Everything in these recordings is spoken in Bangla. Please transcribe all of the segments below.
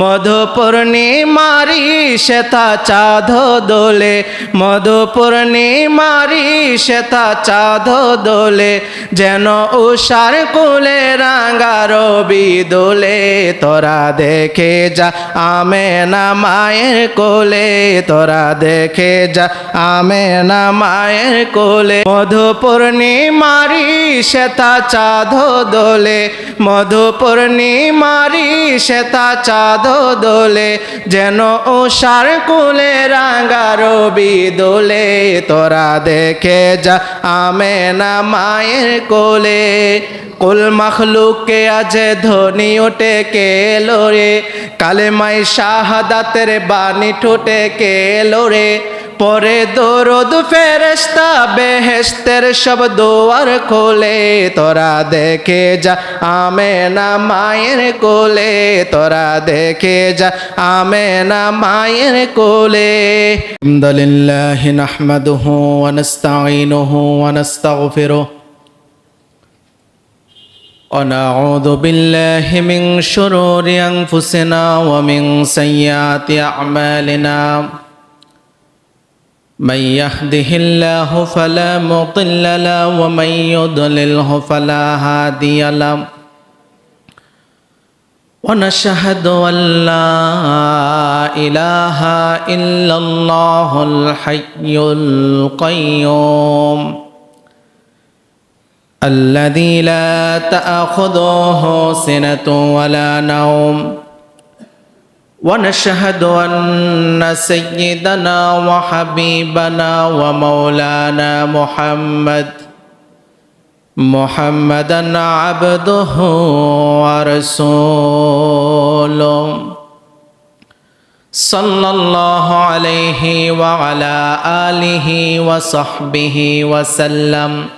মধুপূর্ণিমারি শ্বেতা চাঁদ দোলে, মধুপূর্ণিমারি শ্বেতা চাঁদ দোলে, যেন উষার কোলে রাঙ্গা রবি দোলে, তোরা দেখে যা আমে না মায়ের কোলে, তোরা দেখে যা আমে না মায়ের কোলে, মধুপূর্ণিমারি শ্বেতা চাঁদ দোলে, মধুপূর্ণিমারি শ্বেতা চাঁদ দোলে যেন উষার কুলে রাঙ্গা রবি দোলে। তোরা দেখে যা আমে না মায়ের কোলে, কুল মখলুকে আজ ধনি ওটে কে লোরে কালেমাই শাহাদাতের বাণী ঠোঁটে কে লোরে পরে দরদ ফেরেস্তা বেহেস্তের সব দোয়ার খোলে তোরা দেখে যা আমে না মায়ের কোলে তোরা দেখে যা আমে না মায়ের কোলে আলহামদুলিল্লাহ নাহমাদুহু ওয়া নাস্তাঈনুহু ওয়া নাস্তাগফিরুহ ونعوذ بالله من شرور أنفسنا ومن سيئات أعمالنا من يهده الله فلا مضل له ومن يضلله فلا هادي له ونشهد أن لا إله إلا الله الحي القيوم الذي لا تأخذه سنة ولا نوم ونشهد أن سيدنا وحبيبنا ومولانا محمد محمدا عبده ورسوله. صلى الله عليه وعلى آله وصحبه وسلم.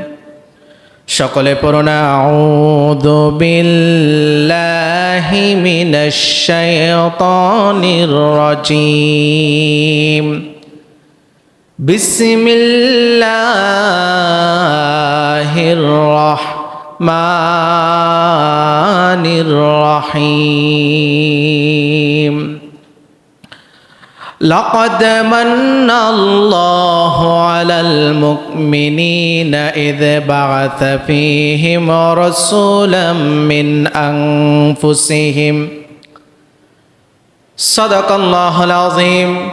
সকলে পড়ুন আউযু বিল্লাহি মিনাশ শাইতানির রাজিম। বিসমিল্লাহির রহমানির রহিম। لقد من الله على المؤمنين إذ بعث فيهم رسولا من أنفسهم. صدق الله العظيم.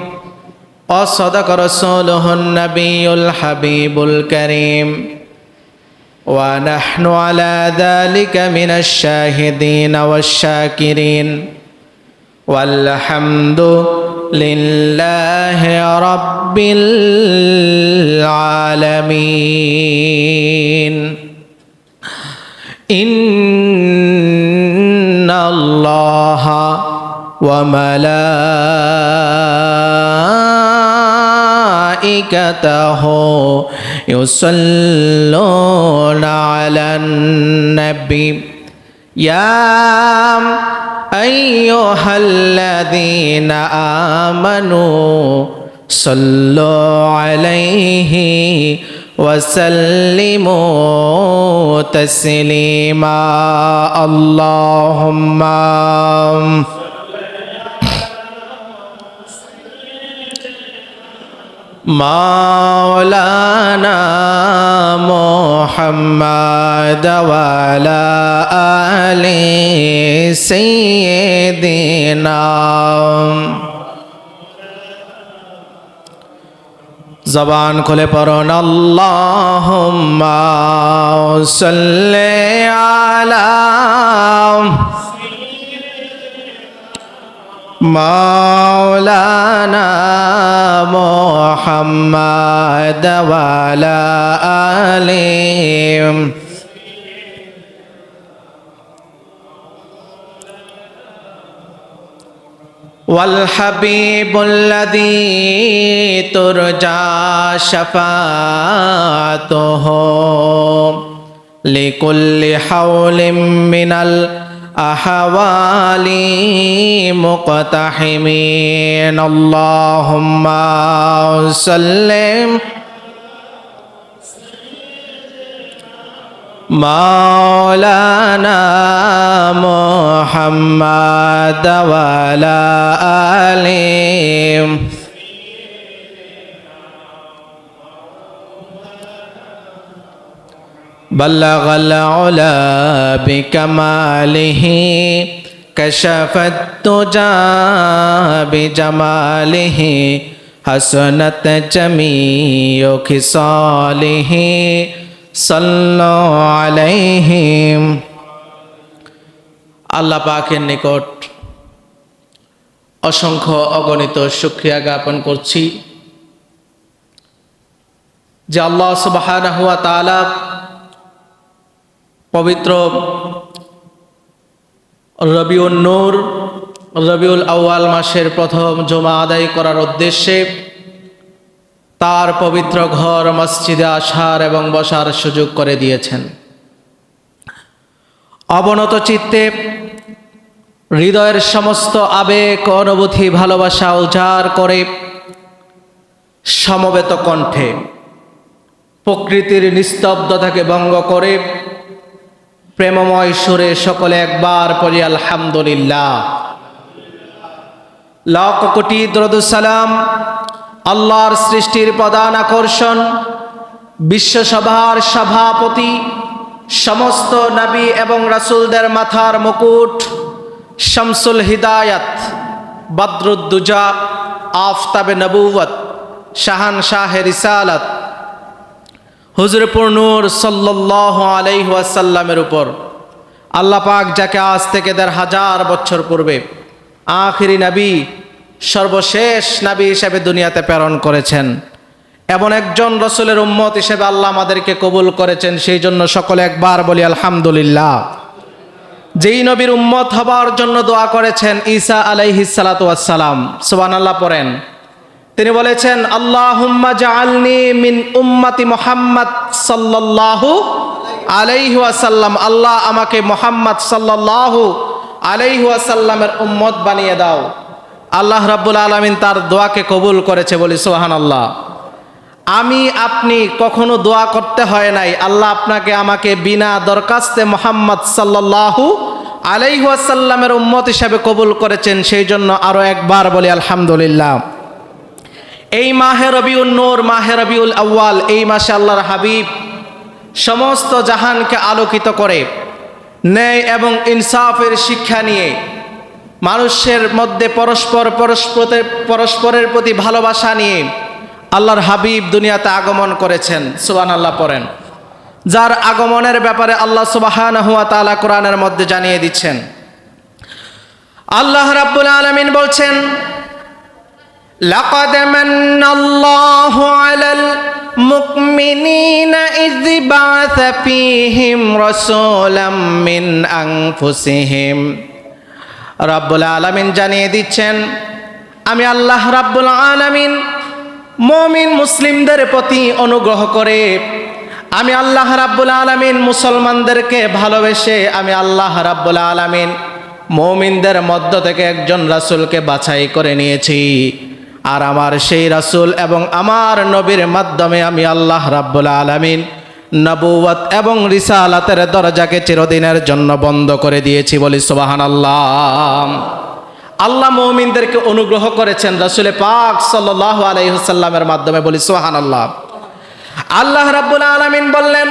وصدق رسوله النبي الحبيب الكريم. ونحن على ذلك من الشاهدين والشاكرين. والحمد لله رب العالمين. إن الله وملائكته يصلون على النبي. يا أيها الذين آمنوا صلوا عليه وسلموا تسليما. اللهم مولانا محمد وعلى آل سيدنا জবান খুলে পড়ুন আল্লাহুম্মা সাল্লি আলা مولانا محمد وعلى آله والحبيب الذي ترجى شفاعته لكل حول من الأحوال مقتحمين. اللهم سلم. مولانا محمد وعلى آله. بلغ العلا بكماله كشف الدجى بجماله حسنت جميع خصاله صلوا عليهم আল্লাহ পাকের নিকট অসংখ্য অগণিত শুক্রিয়া জ্ঞাপন করছি যে আল্লাহ সুবহানাহু ওয়া তাআলা পবিত্র রবিউল নূর, রবিউল আউয়াল মাসের প্রথম জমা আদায় করার উদ্দেশ্যে তার পবিত্র ঘর মসজিদে আসার এবং বসার সুযোগ করে দিয়েছেন। অবনত চিত্তে হৃদয়ের সমস্ত আবেগ, অনুভূতি, ভালোবাসা উজাড় করে সমবেত কণ্ঠে প্রকৃতির নিস্তব্ধতাকে ভঙ্গ করে প্রেমময় সুরে সকলে একবার পড়ি, আলহামদুলিল্লাহ। লক কোটি দরদুসালাম আল্লাহর সৃষ্টির প্রধান আকর্ষণ, বিশ্বসভার সভাপতি, সমস্ত নবী এবং রাসুলদের মাথার মুকুট, শামসুল হিদায়াত, বদরুদ্দুজা, আফতাবে নবুয়ত শাহান শাহে রিসালাত হুজুরপুর নূর সাল্লাহ আলাইহাসাল্লামের উপর। আল্লাহ পাক যাকে আজ থেকে দেড় হাজার বছর পূর্বে আখিরি নবী, সর্বশেষ নবী হিসেবে দুনিয়াতে প্রেরণ করেছেন। এমন একজন রসুলের উম্মত হিসেবে আল্লাহ আমাদেরকে কবুল করেছেন, সেই জন্য সকলে একবার বলি আলহামদুলিল্লাহ। যেই নবীর উম্মত হবার জন্য দোয়া করেছেন ঈসা আলাইহিসালাতাম সুবান আল্লাহ পড়েন। তিনি বলেছেন, আল্লাহুম্মা জাআলনি মিন উম্মতি মুহাম্মদ সাল্লাল্লাহু আলাইহি ওয়াসাল্লাম। আল্লাহ আমাকে মুহাম্মদ সাল্লাল্লাহু আলাইহি ওয়াসাল্লামের উম্মত বানিয়ে দাও। আল্লাহ রাব্বুল আলামিন তার দোয়াকে কবুল করেছে বলি, সুবহানাল্লাহ, আমি আপনি কখনো দোয়া করতে হয় নাই। আল্লাহ আপনাকে আমাকে বিনা দরখাস্তে মোহাম্মদ সাল্লাল্লাহু আলাইহি ওয়াসাল্লামের উম্মত হিসাবে কবুল করেছেন। সেই জন্য আরও একবার বলি, আলহামদুলিল্লাহ। এই মাহে রবিউল নূর, মাহে রবিউল আউয়াল, এই মাসে আল্লাহর হাবিব সমস্ত জাহানকে আলোকিত করে ন্যায় এবং ইনসাফের শিক্ষা নিয়ে মানুষের মধ্যে পরস্পর পরস্পরের পরস্পরের প্রতি ভালোবাসা নিয়ে আল্লাহর হাবিব দুনিয়াতে আগমন করেছেন। সুবান আল্লাহ পড়েন। যার আগমনের ব্যাপারে আল্লাহ সুবাহান হুয়া তালা কোরআনের মধ্যে জানিয়ে দিচ্ছেন। আল্লাহ রাব্বুল আলমিন বলছেন لقد من الله على المؤمنين إذ بعث فيهم رسولا من أنفسهم রাব্বুল আলামিন জানিয়ে দিচ্ছেন আমি আল্লাহ রাব্বুল আলামিন মমিন মুসলিমদের প্রতি অনুগ্রহ করে আমি আল্লাহ রাব্বুল আলামিন মুসলমানদেরকে ভালোবেসে আমি আল্লাহ রাব্বুল আলামিন মমিনদের মধ্য থেকে একজন রাসূলকে বাছাই করে নিয়েছি আর আমার সেই রাসূল এবং আমার নবীর মাধ্যমে আমি আল্লাহ রাব্বুল আলামিন নবুয়ত এবং রিসালাতের দরজাকে চিরদিনের জন্য বন্ধ করে দিয়েছি বলি সুবাহান আল্লাহ আল্লাহ মৌমিনদেরকে অনুগ্রহ করেছেন রসুলে পাক সাল্লাহ আলাইসাল্লামের মাধ্যমে বলি সোহান আল্লাহ আল্লাহ রাব্বুল আলমিন বললেন,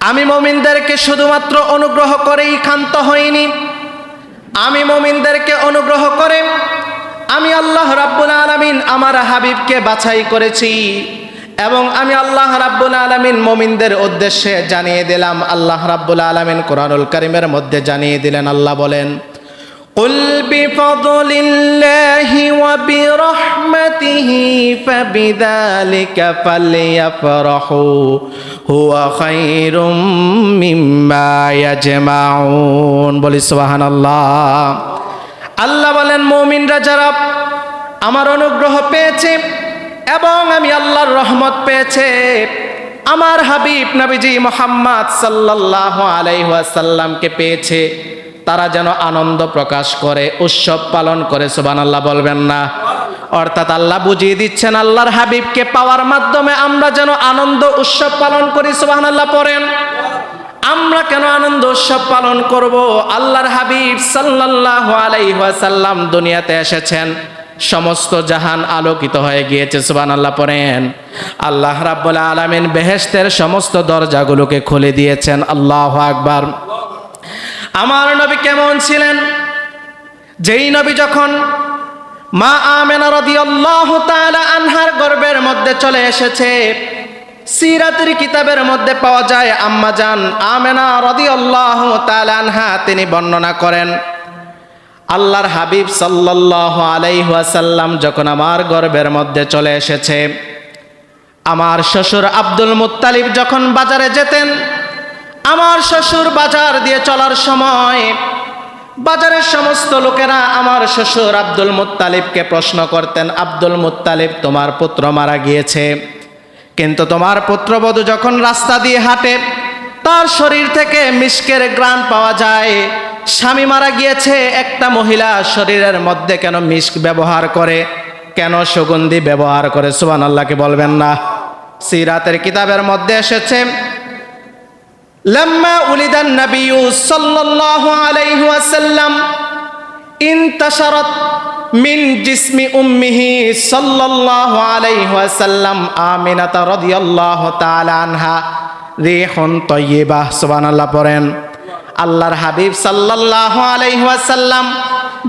আমি মমিনদেরকে শুধুমাত্র অনুগ্রহ করেই ক্ষান্ত হইনি। আমি মমিনদেরকে অনুগ্রহ করে আমি আল্লাহ রাব্বুল আলমিন আমার হাবিবকে বাছাই করেছি এবং আমি আল্লাহ রাব্বুল আলমিন মমিনদের উদ্দেশ্যে জানিয়ে দিলাম আল্লাহ রাব্বুল আলমিন কোরআনুল করিমের মধ্যে জানিয়ে দিলেন আল্লাহ বলেন قل بفضل الله وبرحمته فبذلك فليفرحوا هو خير مما يجمعون বলি সুবহানাল্লাহ আল্লাহ বলেন, মুমিনরা যারা আমার অনুগ্রহ পেয়েছে এবং আমি আল্লাহর রহমত পেয়েছে, আমার হাবিব নবীজি মোহাম্মদ সাল্লাল্লাহু আলাইহি ওয়াসাল্লামকে পেয়েছে, তারা যেন আনন্দ প্রকাশ করে, উৎসব পালন করে, সুবহানাল্লাহ বলবেন না। অর্থাৎ আল্লাহ বুঝিয়ে দিচ্ছেন, আল্লাহর হাবিবকে পাওয়ার মাধ্যমে আমরা যেন আনন্দ, উৎসব পালন করি, সুবহানাল্লাহ পড়েন। আমরা কেন আনন্দ উৎসব পালন করব? আল্লাহর হাবিব সাল্লাল্লাহু আলাইহি ওয়াসাল্লাম দুনিয়াতে এসেছেন। সমস্ত জাহান আলোকিত হয়ে গিয়েছে, সুবহানাল্লাহ পড়েন। আল্লাহ রাব্বুল আলামিন বেহেশতের সমস্ত দরজাগুলোকে খুলে দিয়েছেন। আল্লাহু আকবার। আমার নবী কেমন ছিলেন? যেই নবী যখন মা আমেনা রাদিয়াল্লাহু তাআলা আনহার গর্বের মধ্যে চলে এসেছে সিরাতের কিতাবের মধ্যে পাওয়া যায় আম্মা জান আমেনা রাদিয়াল্লাহু তাআলা আনহা, তিনি বর্ণনা করেন, আল্লাহর হাবিব সাল্লাল্লাহু আলাইহি ওয়াসাল্লাম যখন আমার গর্বের মধ্যে চলে এসেছে, আমার শ্বশুর আব্দুল মুত্তালিব যখন বাজারে যেতেন, আমার শ্বশুর বাজার দিয়ে চলার সময় বাজারের সমস্ত লোকেরা আমার শ্বশুর আব্দুল মুত্তালিবকে প্রশ্ন করতেন, আব্দুল মুত্তালিব, তোমার পুত্র মারা গিয়েছে। কিন্তু তোমার পুত্রবধূ যখন রাস্তা দিয়ে হাঁটে, তার শরীর থেকে মিষ্কের গ্রাণ পাওয়া যায়। স্বামী মারা গিয়েছে, একটা মহিলা শরীরের মধ্যে কেন মিষ্ক ব্যবহার করে? কেন সুগন্ধি ব্যবহার করে? সুবান আল্লাহকে বলবেন না। সিরাতের কিতাবের মধ্যে এসেছে, লম্মা উলিদান নবী সাল্লাল্লাহু আলাইহি ওয়াসাল্লাম ইনতাশারাত মিন জিসমি উম্মিহি সাল্লাল্লাহু আলাইহি ওয়াসাল্লাম আমিনাতা রাদিয়াল্লাহু তাআলা আনহা। রিহুন তাইয়্যিবাহ সুবহানাল্লাহ পড়েন। আল্লাহর হাবিব সাল্লাল্লাহু আলাইহি ওয়াসাল্লাম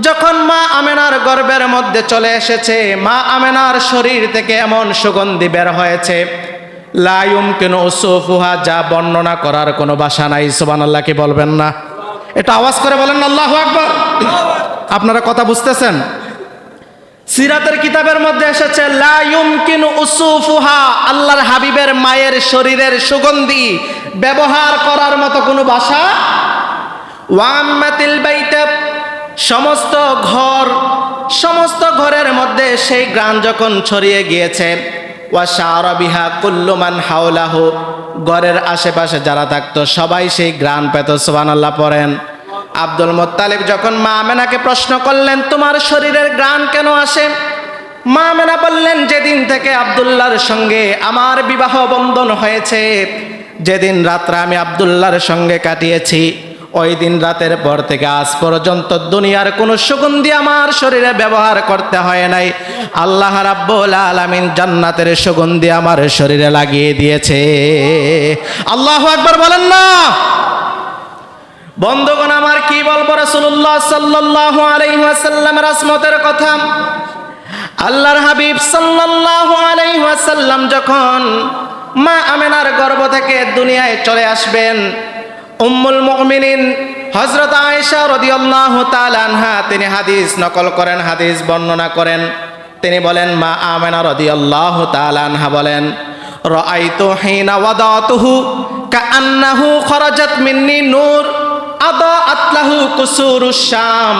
যখন মা আমেনার গর্বের মধ্যে চলে এসেছে, মা আমেনার শরীর থেকে এমন সুগন্ধি বের হয়েছে লায়ুম কেন ওসুফুহা যা বর্ণনা করার কোনো বাসা নাই সুবহানাল্লাহকে বলবেন না? এটা আওয়াজ করে বলেন আল্লাহ আকবার। আপনারা কথা বুঝতেছেন? সিরাতের কিতাবের মধ্যে এসেছে উসুফুহা আল্লাহর হাবিবের মায়ের শরীরের সুগন্ধি ব্যবহার করার মতো কোনো ভাষা? সমস্ত ঘর, সমস্ত ঘরের মধ্যে সেই গান যখন ছড়িয়ে গিয়েছে ওয়াশারবিহা কুল্লুমান হাওলাহ ঘরের আশেপাশে যারা থাকতো সবাই সেই গ্রান পেত, সুবহানাল্লাহ পড়েন। আব্দুল মোত্তালিব যখন মা আমেনাকে প্রশ্ন করলেন, তোমার শরীরের গ্রান কেন আসে? মা আমেনা বললেন, যেদিন থেকে আব্দুল্লাহর সঙ্গে আমার বিবাহ বন্ধন হয়েছে, যেদিন রাত্রে আমি আব্দুল্লাহর সঙ্গে কাটিয়েছি, ওই দিন রাতের পর থেকে আজ পর্যন্ত দুনিয়ার কোনো সুগন্ধি আমার শরীরে ব্যবহার করতে হয় নাই। আল্লাহ রাব্বুল আলামিন জান্নাতের সুগন্ধি আমার শরীরে লাগিয়ে দিয়েছে। আল্লাহ একবার বলেন না! বন্ধুগণ, আমার কি বলব রাসূলুল্লাহ সাল্লাল্লাহু আলাইহি ওয়াসাল্লামের আসমতের কথা? আল্লাহর হাবিব সাল্লাল্লাহু আলাইহি ওয়াসাল্লাম যখন মা আমেনার গর্ভ থেকে দুনিয়ায় চলে আসবেন, উম্মুল মুমিনিন হযরত আয়েশা রাদিয়াল্লাহু তাআলা আনহা তিনি হাদিস নকল করেন, হাদিস বর্ণনা করেন। তিনি বলেন, মা আমেনা রাদিয়াল্লাহু তাআলা আনহা বলেন, রাআইতু হিনা ওয়াদাতুহু কাআন্নাহু খরাজাত মিন্নি নূর। আদা আতলাহু কুসুরুশ শাম।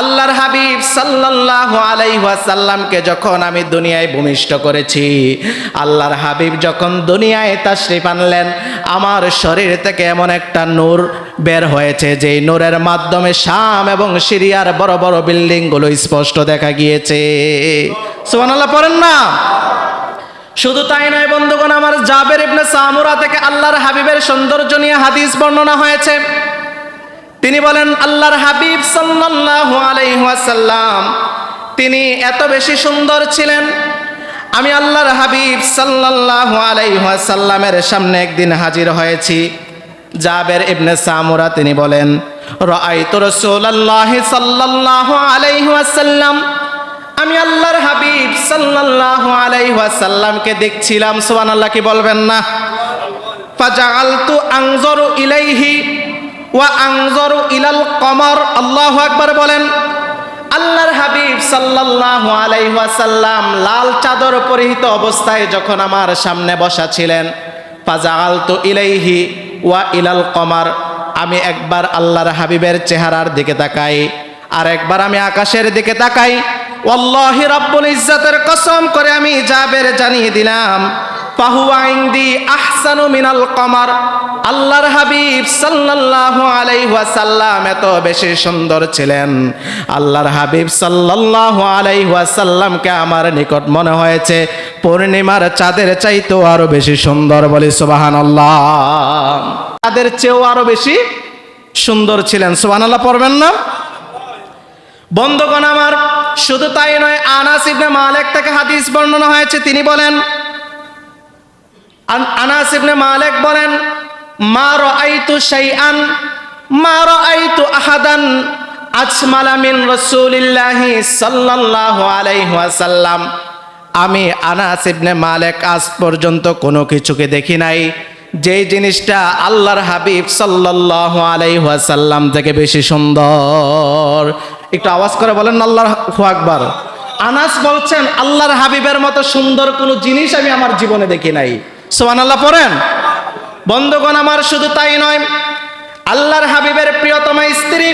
আল্লাহর হাবিব সাল্লাল্লাহু আলাইহি ওয়াসাল্লামকে যখন আমি দুনিয়ায় ভূমিষ্ঠ করেছি, আল্লাহর হাবিব যখন দুনিয়ায় তাশরিফ আনলেন, আমার শরীর থেকে এমন একটা নূর বের হয়েছে, যেই নূরের মাধ্যমে শাম এবং সিরিয়ার বড় বড় বিল্ডিংগুলো স্পষ্ট দেখা গিয়েছে। সুবহানাল্লাহ, পড়েন না? শুধু তাই নয় বন্ধুগণ, আমার জাবের ইবনে সামুরা থেকে আল্লাহর হাবিবের সৌন্দর্য নিয়ে হাদিস বর্ণনা হয়েছে। তিনি বলেন, আল্লাহর হাবিব সাল্লাল্লাহু আলাইহি ওয়াসাল্লাম, তিনি এত বেশি সুন্দর ছিলেন। আমি আল্লাহর হাবিব সাল্লাল্লাহু আলাইহি ওয়াসাল্লামের সামনে একদিন হাজির হয়েছি। জাবের ইবনে সামুরা তিনি বলেন, রাআইতু রাসূলুল্লাহি সাল্লাল্লাহু আলাইহি ওয়াসাল্লাম, আমি আল্লাহর হাবিব সাল্লাল্লাহু আলাইহি ওয়াসাল্লামকে দেখছিলাম। সুবহানাল্লাহ, কি বলবেন না? ফাজাআলতু আনজুরু ইলাইহি ওয়া আংজরু ইলাল কমর, আল্লাহু বলেন, আল্লাহর হাবিব লাল চাদর অবস্থায় যখন আমার সামনে বসা ছিলেন ইলাইহি ওয়া ইলাল কমার, আমি একবার আল্লাহর হাবিবের চেহারার দিকে তাকাই, আর একবার আমি আকাশের দিকে তাকাই, ওয়াল্লাহি রাব্বুল ইজ্জাতের কসম করে আমি জাবের জানিয়ে দিলাম আহসানু মিনাল আল্লাহর হাবিব সাল্লাল্লাহু এত বেশি সুন্দর ছিলেন। আল্লাহর হাবিব আলাইহি আমার নিকট মনে হয়েছে, পূর্ণিমার চাঁদের চাইতেও আরও বেশি সুন্দর বলি সুবহানাল্লাহ। চাঁদের চেয়েও আরও বেশি সুন্দর ছিলেন, সুবহানাল্লাহ পড়বেন না? বন্ধুগণ আমার, শুধু তাই নয়, আনাস ইবনে মালিক থেকে হাদিস বর্ণনা হয়েছে, তিনি বলেন আনাস ইবনে মালিক বলেন, মা রাআইতু শাইআন, মা রাআইতু আহাদান আজমালা মিন রাসূলিল্লাহি সাল্লাল্লাহু আলাইহি ওয়াসাল্লাম। আমি আনাস ইবনে মালিক আজ পর্যন্ত কোনো কিছুকে দেখি নাই। যেই জিনিসটা আল্লাহর হাবিব সাল্লাল্লাহু আলাইহি ওয়াসাল্লাম থেকে বেশি সুন্দর। একটু আওয়াজ করে বলেন আল্লাহর আকবার। আনাস বলছেন, আল্লাহর হাবিবের মতো সুন্দর কোনো জিনিস আমি আমার জীবনে দেখি নাই। সোহান আল্লাহ পড়েন? বন্ধুগণ, আমার শুধু তাই নয়, আল্লাহর হাবিবের প্রিয়তমা স্ত্রী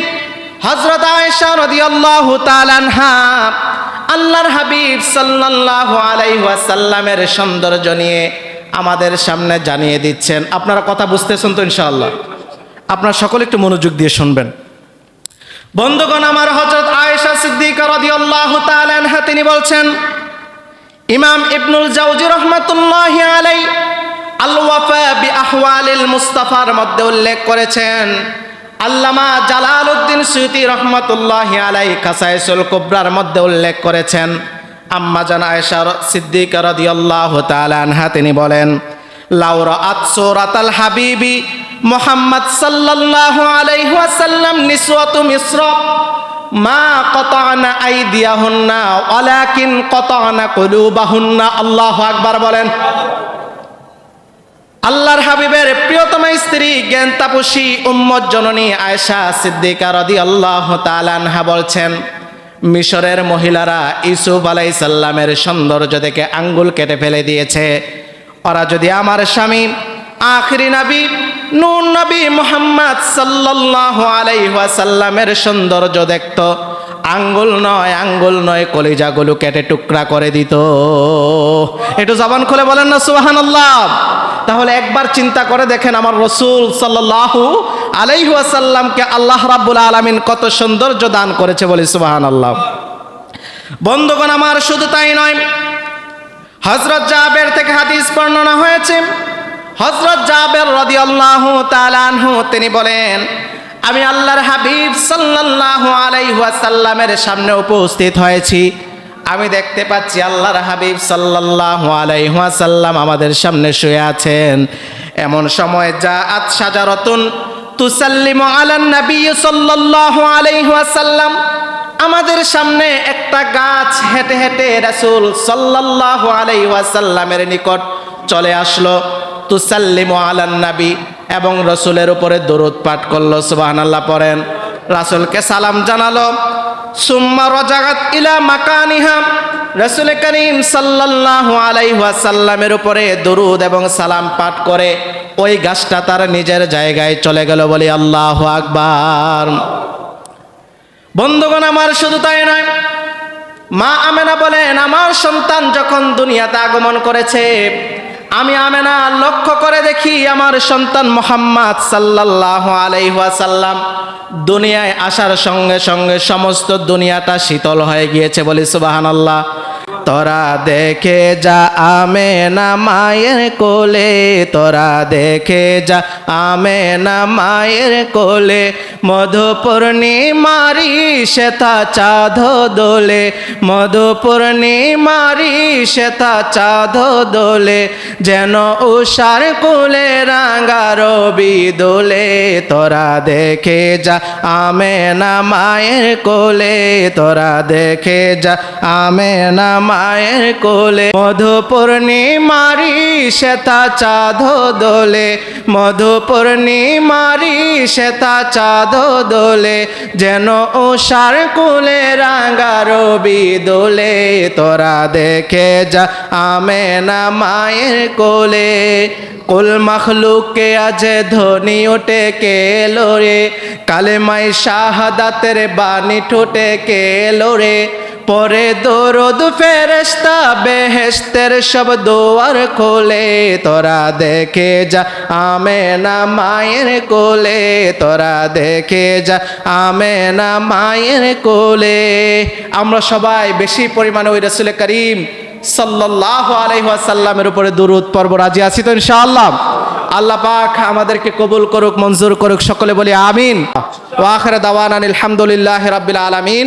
হজরত আয়েশা রাদিয়াল্লাহু আনহা, আল্লাহর হাবিব সাল্লাল্লাহু আলাইহি ওয়াসাল্লামের সৌন্দর্য নিয়ে আমাদের সামনে জানিয়ে দিচ্ছেন। আপনারা কথা বুঝতেছেন তো ইনশাআল্লাহ? আপনারা সকলে একটু মনোযোগ দিয়ে শুনবেন। বন্ধুগণ, আমার হজরত আয়েশা সিদ্দিকা রাদিয়াল্লাহু আনহা, তিনি বলছেন ইমাম ইবনুল জাউজি রহমাতুল্লাহ আলাই আল বি আহওয়ালিল মুস্তাফার মধ্যে উল্লেখ করেছেন, আল্লামা জালালউদ্দিন সুয়ুতি রহমাতুল্লাহ আলাই কাসাইসুল কুবরার মধ্যে উল্লেখ করেছেন, আম্মা জান আয়েশা সিদ্দিকা রাদিয়াল্লাহু তাআলা আনহা, তিনি বলেন লাউরা আতসুরাতাল হাবিবি মোহাম্মদ সাল্লাল্লাহু আলাইহি ওয়াসাল্লাম নিসওয়াতু মিসর মা কতানা আইদিয়াহুন্না, ওয়ালাকিন কতানা কুলুবাহুন্না। আল্লাহু আকবার বলেন। আল্লাহর হাবিবের প্রিয়তম স্ত্রী জ্ঞান তাপসী উম্মত জননী আয়েশা সিদ্দিকা রাদিয়াল্লাহু তাআলা আনহা বলছেন, মিশরের মহিলারা ইসুফ আলাইসাল্লামের সৌন্দর্য দেখে আঙ্গুল কেটে ফেলে দিয়েছে। ওরা যদি আমার স্বামী, আখরি নবী নূর নবী মোহাম্মদ সাল্লাল্লাহু আলাইহি ওয়াসাল্লামের সৌন্দর্য দেখতো। আঙ্গুল নয় আঙ্গুল নয়, কলিজাগুলো কেটে টুকরা করে দিত। একটু জবান খুলে বলেন না, সুবহানাল্লাহ। তাহলে একবার চিন্তা করে দেখেন আমার রসুল সাল্লাল্লাহু আলাইহি ওয়াসাল্লামকে আল্লাহ রাব্বুল আলামিন কত সৌন্দর্য দান করেছে বলি সুবহানাল্লাহ। বন্ধুগণ, আমার শুধু তাই নয় হজরত জাবের থেকে হাদিস বর্ণনা হয়েছে হজরত জাবের রদি তাআলা তালানহু তিনি বলেন, আমি আল্লাহর হাবিব সাল্লাল্লাহু আলাইহি ওয়াসাল্লামের সামনে উপস্থিত হয়েছি। আমি দেখতে পাচ্ছি আল্লাহর হাবিব সাল্লাল্লাহু আলাইহি ওয়াসাল্লাম আমাদের সামনে শুয়ে আছেন। এমন সময় যা আত সাজারাতুন তুসাল্লিমু আলান নবী সাল্লাল্লাহু আলাইহি ওয়াসাল্লাম আমাদের সামনে একটা গাছ হেঁটে হেঁটে রাসূল সাল্লাল্লাহু আলাইহি ওয়াসাল্লামের নিকট চলে আসলো। তুসাল্লিমু আলান নবী এবং রসুলের উপরে দরুদ পাঠ করল, সুবহানাল্লাহ পড়েন। রাসূলকে সালাম জানালো, সুম্মা রজাগাত ইলা মাকানিহা। রসুল করিম সাল্লাল্লাহু আলাইহি ওয়াসাল্লামের উপরে দরুদ এবং সালাম পাঠ করে ওই গাছটা তার নিজের জায়গায় চলে গেল বলি, আল্লাহু আকবার। বন্ধুগণ, আমার শুধু তাই নয়, মা আমেনা বলেন, আমার সন্তান যখন দুনিয়াতে আগমন করেছে আমি আমেনা লক্ষ্য করে দেখি আমার সন্তান মোহাম্মদ সাল্লাহ আলাইহাসাল্লাম দুনিয়ায় আসার সঙ্গে সঙ্গে সমস্ত দুনিয়াটা শীতল হয়ে গিয়েছে বলে সুবাহান সুবহানাল্লাহ। তোরা দেখে যা আমেনা মায়ের কোলে, তোরা দেখে যা আমেনা মায়ের কোলে, মধুপূর্ণিমারি শ্বেতা চাঁদ দোলে, মধুপূর্ণিমারি শ্বেতা চাঁদ দোলে, যেন উষার কোলে রাঙা রবি দোলে, তোরা দেখে যা আমেনা মায়ের কোলে, তোরা দেখে যা আমে মা মায়ের কোলে মধু পূর্ণিমারি শ্বেতা চাঁদ দোলে মধু পূর্ণিমারি শ্বেতা চাঁদ দোলে, যেন উষার কুলে রাঙা রবি দোলে, তোরা দেখে যা আমে না মায়ের কোলে। কুল মখলুকে আজ ধ্বনি ওঠে কে লোরে কালেমাই শাহাদাতের বাণী ঠোঁটে কে লোরে পরে দরদ ফেরেস্তা বেহেস্তের সব দোয়ার খোলে তোরা দেখে যা আমেনা মায়ের কোলে, তোরা দেখে যা আমেনা মায়ের কোলে। আমরা সবাই বেশি পরিমাণে ওই রসুল করিম সাল্লাহ আলহাসাল্লামের উপরে দুরুদ পর্ব রাজি আছি তো ইনশাআল্লাহ? আল্লাহ পাক আমাদেরকে কবুল করুক, মঞ্জুর করুক, সকলে বলি আমিন। ওয়াখর দাওয়ান আলহামদুলিল্লাহ রাব্বিল আলামিন।